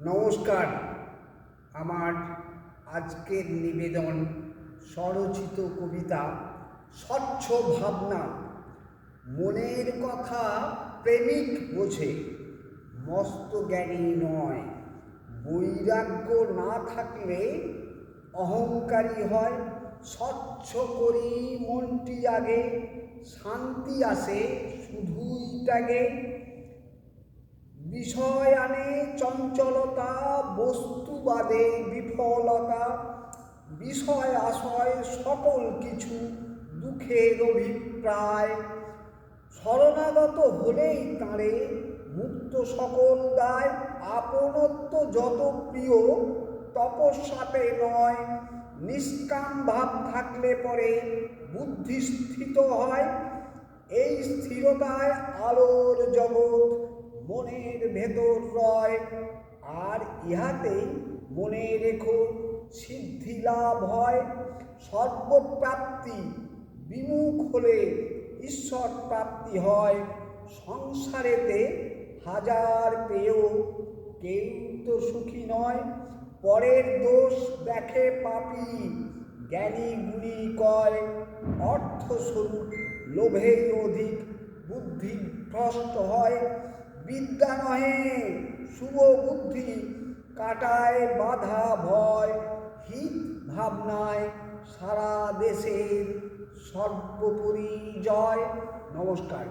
নমস্কার। আমার আজকের নিবেদন স্বরচিত কবিতা স্বচ্ছ ভাবনা। মনের কথা প্রেমিক বোঝে, মস্ত জ্ঞানী নয়। বৈরাগ্য না থাকলে অহংকারী হয় স্বচ্ছ করি মনটি আগে শান্তি আসে শুধুই ত্যাগে। বিষয় আনে চঞ্চলতা বস্তুবাদে বিফলতা। বিষয় আশয় সকল কিছু দুঃখের অভিপ্রায়। শরণাগত হলেই তাঁরে মুক্ত সকল দায়। আপনত্ব যত প্রিয়, তপস্যাতে নয়। নিষ্কাম ভাব থাকলে পরে বুদ্ধি স্থিত হয়। এই স্থিরতায় আলোর জগৎ মনের ভেতর রয়, আর ইহাতেই মনে রেখো সিদ্ধি লাভ হয়। সর্বপ্রাপ্তি বিমুখ হলে ঈশ্বর প্রাপ্তি হয়। সংসারেতে হাজার পেয়েও কেউ তো সুখী নয়। পরের দোষ দেখে পাপি। জ্ঞানী গুণী কয়, অর্থস্বরূপ লোভেই অধিক বুদ্ধি ভ্রষ্ট হয়। বিদ্যা নহে, শুভ বুদ্ধি কাটায় বাধা ভয়। হিত ভাবনায় সারা দেশের সর্বোপরি জয়। নমস্কার।